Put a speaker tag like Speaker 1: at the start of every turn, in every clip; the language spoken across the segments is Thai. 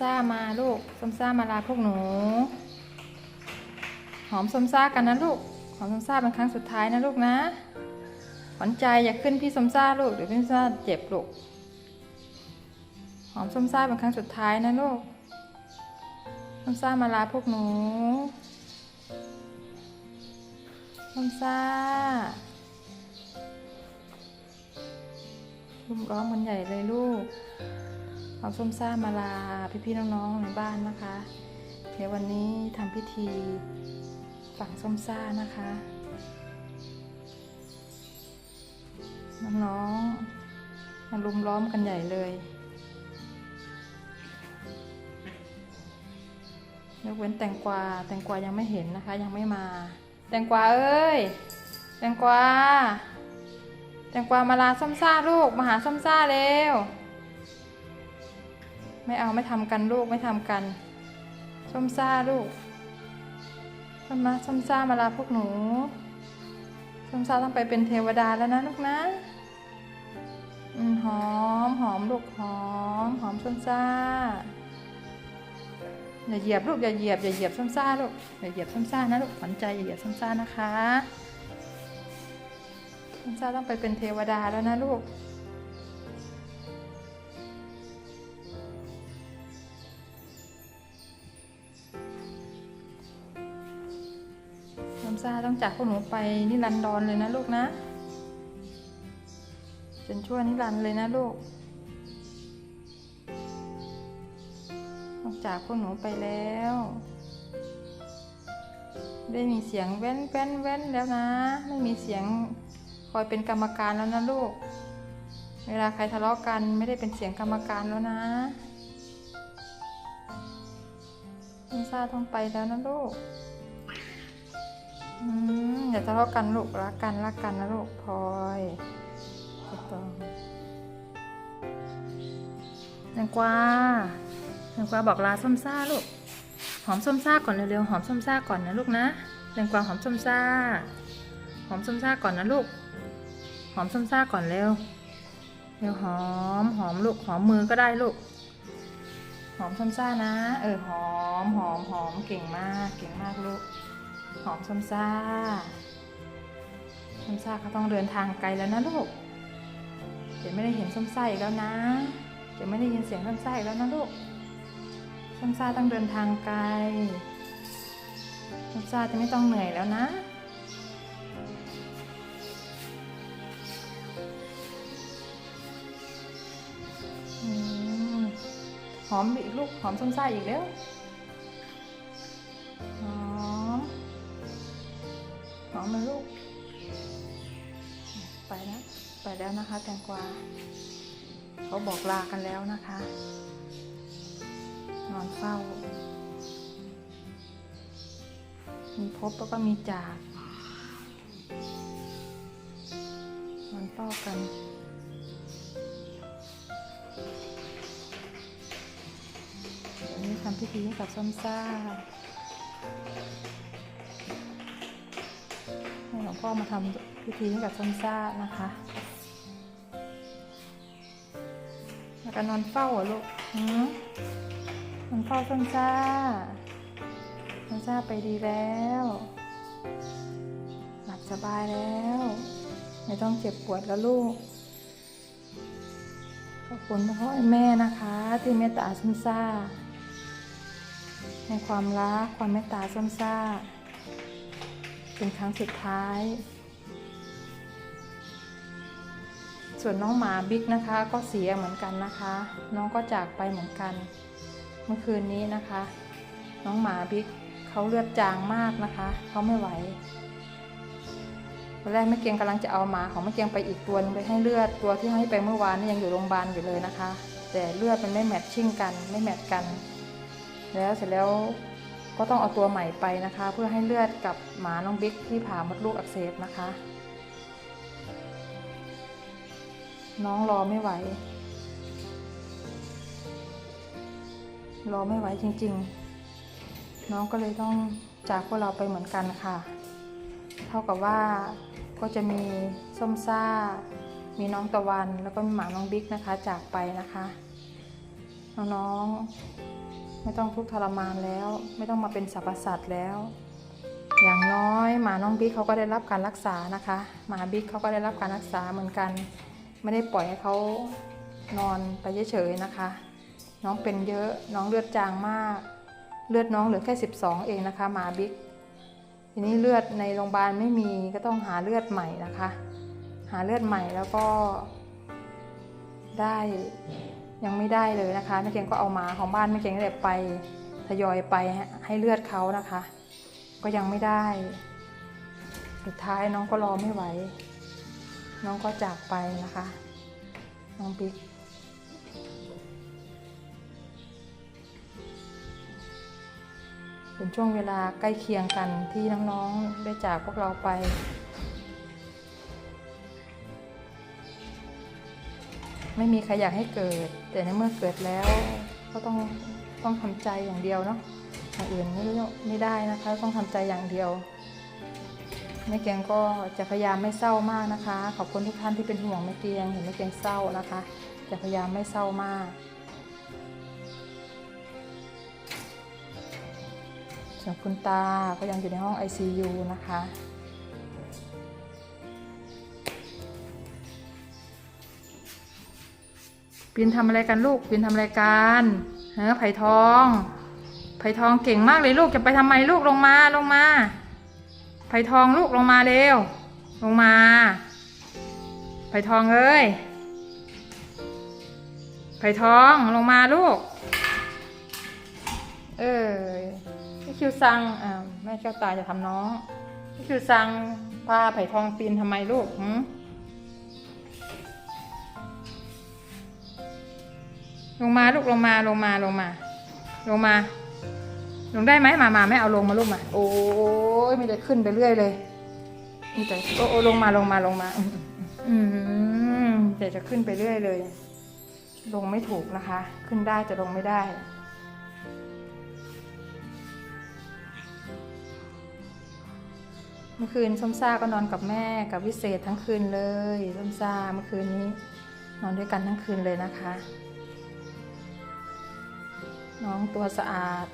Speaker 1: ซ่ามาลูกส้มซ่ามาลาพวกหนู หอมส้มซ่ากันนะลูก หอมส้มซ่าเป็นครั้งสุดท้ายนะลูกนะขวัญใจอย่าขึ้นพี่ส้มซ่าลูกเดี๋ยวพี่ส้มซ่าเจ็บลูก หอมส้มซ่าเป็นครั้งสุดท้ายนะลูก ส้มซ่ามาลาพวกหนู ส้มซ่ารุมร้องมันใหญ่เลยลูก เอาส้มซ่ามาลาพี่ๆน้องๆในบ้านนะคะ เดี๋ยววันนี้ทำพิธีฝังส้มซ่านะคะ น้องๆมารุมล้อมกันใหญ่เลยยกเว้นแตงกวาแตงกวายังไม่เห็นนะคะ ยังไม่มา แตงกวาเอ้ย แตงกวาแตงกวามาลาส้มซ่าลูกมาหาส้มซ่าเร็ว ไม่เอาไม่ทำกันลูกไม่ทำกันส้มซ่าลูกส้มมาส้มซ่ามาลาพวกหนูส้มซ่าต้องไปเป็นเทวดาแล้วนะลูกนะอหอมหอมลูกหอมหอมส้มซ่าอย่าเหยียบลูกอย่าเหยียบอย่าเหยียบส้มซ่าลูกอย่าเหยียบส้มซ่านะลูกขวัญใจอย่าเหยียบส้มซ่านะคะส้มซ่าต้องไปเป็นเทวดาแล้วนะลูก ต้องจากพวกหนูไปนิรันดรเลยนะลูกนะจนชั่วนิรันดร์เลยนะลูกต้องจากพวกหนูไปแล้ว ได้มีเสียงแว่นแว่นแว่นแล้วนะ ไม่มีเสียงคอยเป็นกรรมการแล้วนะลูก เวลาใครทะเลาะกันไม่ได้เป็นเสียงกรรมการแล้วนะน้ำซ่าต้องไปแล้วนะลูก อืมอย่าทะเลาะกันลูกรักกันรักกันนะลูกพลอยถูกต้องแตงกวาแตงกวาบอกลาส้มซ่าลูก หอมส้มซ่าก่อนเร็วๆหอมส้มซ่าก่อนนะลูกนะแตงกวาหอมส้มซ่า หอมส้มซ่าก่อนนะลูก หอมส้มซ่าก่อนเร็ว เร็วหอมหอมลูกหอมมือก็ได้ลูก หอมส้มซ่านะ เออหอมหอมหอมเก่งมากเก่งมากลูก หอมส้มซ่าส้มซ่าเขาต้องเดินทางไกลแล้วนะลูกเดี๋ยวไม่ได้เห็นส้มซ่าอีกแล้วนะเดี๋ยวไม่ได้ยินเสียงส้มซ่าอีกแล้วนะลูกส้มซ่าต้องเดินทางไกลส้มซ่าจะไม่ต้องเหนื่อยแล้วนะหอมอีกลูกหอมส้มซ่าอีกแล้ว แล้วนะคะแตงกวาเขาบอกลากันแล้วนะคะ นอนเฝ้า มีพบแล้วก็มีจากนอนเฝ้ากันเดี๋ยวนี้ทำพิธีให้กับส้มซ่าให้หลวงพ่อมาทำพิธีให้กับส้มซ่านะคะ แล้วก็นอนเฝ้าเหรอลูกหืมนอนเฝ้าส้มซ่าส้มซ่าไปดีแล้ว หลับสบายแล้ว ไม่ต้องเจ็บปวดแล้วลูก ขอบคุณพ่อแม่นะคะ ที่เมตตาส้มซ่าให้ความรักความเมตตาส้มซ่า เป็นครั้งสุดท้าย ส่วนน้องหมาบิ๊กนะคะก็เสียเหมือนกันนะคะ น้องก็จากไปเหมือนกัน เมื่อคืนนี้นะคะ น้องหมาบิ๊กเขาเลือดจางมากนะคะเขาไม่ไหวตอนแรกแม่เกียงกำลังจะเอาหมาของแม่เกียงไปอีกตัวนึงไปให้เลือดตัวที่ให้ไปเมื่อวานนี่ยังอยู่โรงพยาบาลอยู่เลยนะคะ แต่เลือดมันไม่แมทชิ่งกันไม่แมทกัน แล้วเสร็จแล้วก็ต้องเอาตัวใหม่ไปนะคะ เพื่อให้เลือดกับหมาน้องบิ๊กที่ผ่ามดลูกอักเสบนะคะ น้องรอไม่ไหว รอไม่ไหวจริง ๆ น้องก็เลยต้องจากพวกเราไปเหมือนกันค่ะ เท่ากับว่าก็จะมีส้มซ่า มีน้องตะวัน แล้วก็มีหมาน้องบิ๊กนะคะ จากไปนะคะ น้องๆ ไม่ต้องทุกข์ทรมานแล้ว ไม่ต้องมาเป็นสรรพสัตว์แล้ว อย่างน้อยหมาน้องบิ๊กเขาก็ได้รับการรักษานะคะ หมาบิ๊กเขาก็ได้รับการรักษาเหมือนกัน ไม่ได้ปล่อยให้เขานอนไปเฉยๆนะคะ น้องเป็นเยอะน้องเลือดจางมาก เลือดน้องเหลือแค่ 12 เองนะคะหมาบิ๊กทีนี้เลือดในโรงพยาบาลไม่มีก็ต้องหาเลือดใหม่นะคะ หาเลือดใหม่แล้วก็ ได้ยังไม่ได้เลยนะคะแม่เก่งก็เอาหมาของบ้านแม่เก่งนี่แหละไปทยอยไปให้เลือดเขานะคะ ก็ยังไม่ได้ สุดท้ายน้องก็รอไม่ไหว น้องก็จากไปนะคะ น้องบิ๊กเป็นช่วงเวลาใกล้เคียงกันที่น้องๆได้จากพวกเราไปไม่มีใครอยากให้เกิด แต่ในเมื่อเกิดแล้วก็ต้องต้องทำใจอย่างเดียวเนาะอย่างอื่นไม่ไม่ได้นะคะ ต้องทำใจอย่างเดียว แม่เกียงก็จะพยายามไม่เศร้ามากนะคะ ขอบคุณทุกท่านที่เป็นห่วงแม่เกียงเห็นแม่เกียงเศร้านะคะ จะพยายามไม่เศร้ามากส่วนคุณตาก็ยังอยู่ในห้อง ICU นะคะปินทำอะไรกันลูกปินทำอะไรกันเฮ้อไผ่ทอง ไผ่ทองเก่งมากเลยลูกจะไปทำไมลูกลงมาลงมา ไผ่ทองลูกลงมาเร็ว ลงมา ไผ่ทองเอ้ย ไผ่ทองลงมาลูก เออพี่คิวซังอ่าแม่เจ้าตาจะทำน้องพี่คิวซังพาไผ่ทองปีนทำไมลูกหืลงมาลูกลงมาลงมาลงมา ลงมา ลงได้ไหมมามาไม่เอาลงมาลูกมาโอ้ยมีแต่ขึ้นไปเรื่อยเลยมีแต่โอ้โอ้ลงมาลงมาลงมาอืมอืมอืมแต่จะขึ้นไปเรื่อยเลย ลงไม่ถูกนะคะ ขึ้นได้แต่ลงไม่ได้เมื่อคืนส้มซ่าก็นอนกับแม่กับวิเศษทั้งคืนเลยส้มซ่าเมื่อคืนนี้ นอนด้วยกันทั้งคืนเลยนะคะ น้องตัวสะอาด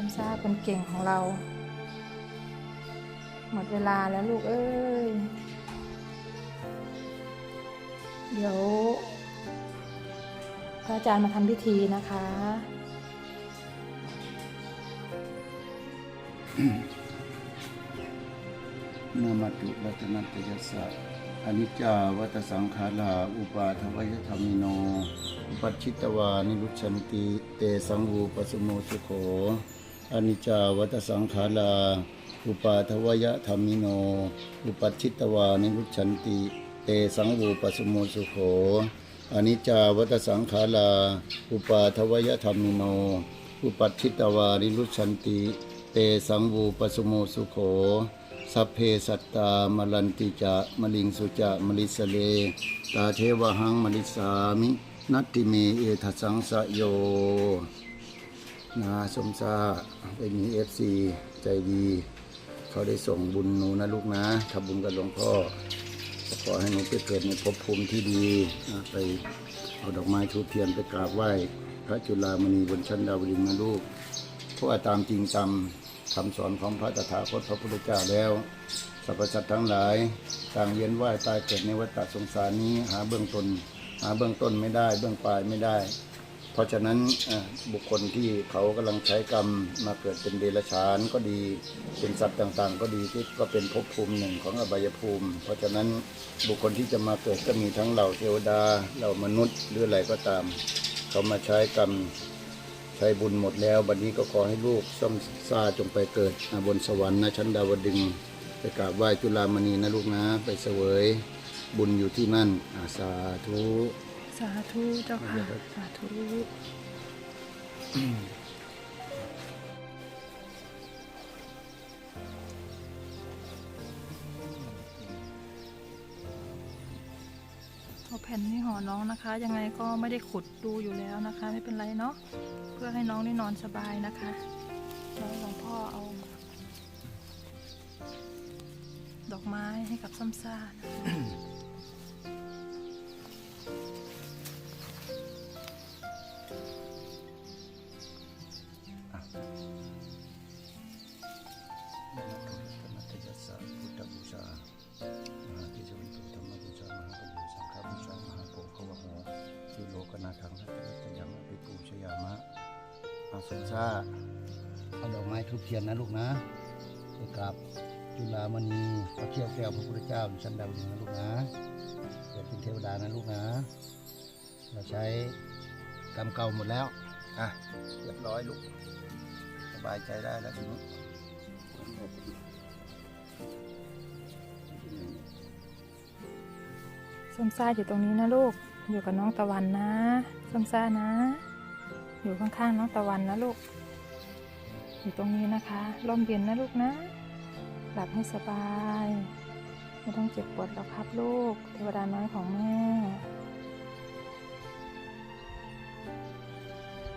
Speaker 1: ส้มซ่าคนเก่งของเรา หมดเวลาแล้วลูกเอ้ย เดี๋ยวพระอาจารย์มาทำพิธีนะคะ
Speaker 2: นามาตุรัตนัตยสสะอนิจจาวัตสังขาราอุปาทวยธรรมิโน อุปัชชิตวานิรุชันติ เตสังวูปสุโมสุโข อนิจจาวัตสังขาราอุปาทวยธรรมิโน อุปัชิตวานิรุชันติ เตสังวูปสุโมสุโขอนิจจาวัตสังขาราอุปาทวยธรรมิโน อุปัชิตวานิรุชันติ เตสังวูปสุโมสุโข สัพเพสัตตามลันติจะมลิงสุจะมลิสเล ตาเทวหังมลิสามิ นัตติเมเอทัสังสโย นาสมซาไปมีเอฟซีใจดี เขาได้ส่งบุญหนูนะลูกนะทำบุญกับหลวงพ่อ ขอให้หนูไปเกิดในภพภูมิที่ดีไปเอาดอกไม้ทูบเทียนไปกราบไหว้ พระจุลามณีบนชั้นดาวดึงนะลูกเพราะว่าตามจริงตามคำสอนของพระตถาคตพระพุทธเจ้าแล้วสรรพสัตว์ทั้งหลายต่างเวียนว่ายตายเกิดในวัฏสงสารนี้หาเบื้องต้นหาเบื้องต้นไม่ได้ เบื้องปลายไม่ได้ ราะฉะนั้นบุคคลที่เขากำลังใช้กรรมมาเกิดเป็นเดรัจฉานก็ดี เป็นสัตว์ต่างๆ ก็ดีที่ก็เป็นภพภูมิหนึ่งของอบายภูมิ เพราะฉะนั้นบุคคลที่จะมาเกิดก็มีทั้งเหล่าเทวดาเหล่ามนุษย์หรืออะไรก็ตาม เขามาใช้กรรมใช้บุญหมดแล้วบัดนี้ก็ขอให้ลูกส้มซาจงไปเกิดบนสวรรค์นะชั้นดาวดึงไปกราบไหว้จุฬามณีนะลูกนะ ไปเสวย บุญอยู่ที่นั่นอาสาธุ
Speaker 1: สาธุเจ้าค่ะ สาธุเอาแผ่นนี้ห่อน้องนะคะ ยังไงก็ไม่ได้ขุดดูอยู่แล้วนะคะ ไม่เป็นไรเนาะเพื่อให้น้องได้นอนสบายนะคะแล้วหลวงพ่อเอา ดอกไม้ให้กับซ้ำซ่านะคะ
Speaker 2: ซ่าเอาดอกไม้ทุบเทียนนะลูกนะไปกราบจุฬามณีพระเขี้ยวแก้วพระพุทธเจ้าอยู่ชั้นดาวดึงส์นะลูกนะเกิดเป็นเทวดานะลูกนะ เราใช้กรรมเก่าหมดแล้ว อะเรียบร้อยลูก สบายใจได้แล้วทีนี้
Speaker 1: ส้มซ่าอยู่ตรงนี้นะลูก อยู่กับน้องตะวันนะ ส้มซ่านะ อยู่ข้างๆน้องตะวันนะลูก อยู่ตรงนี้นะคะร่มเย็นนะลูกนะ หลับให้สบาย ไม่ต้องเจ็บปวดหรอกครับลูก เทวดาน้อยของแม่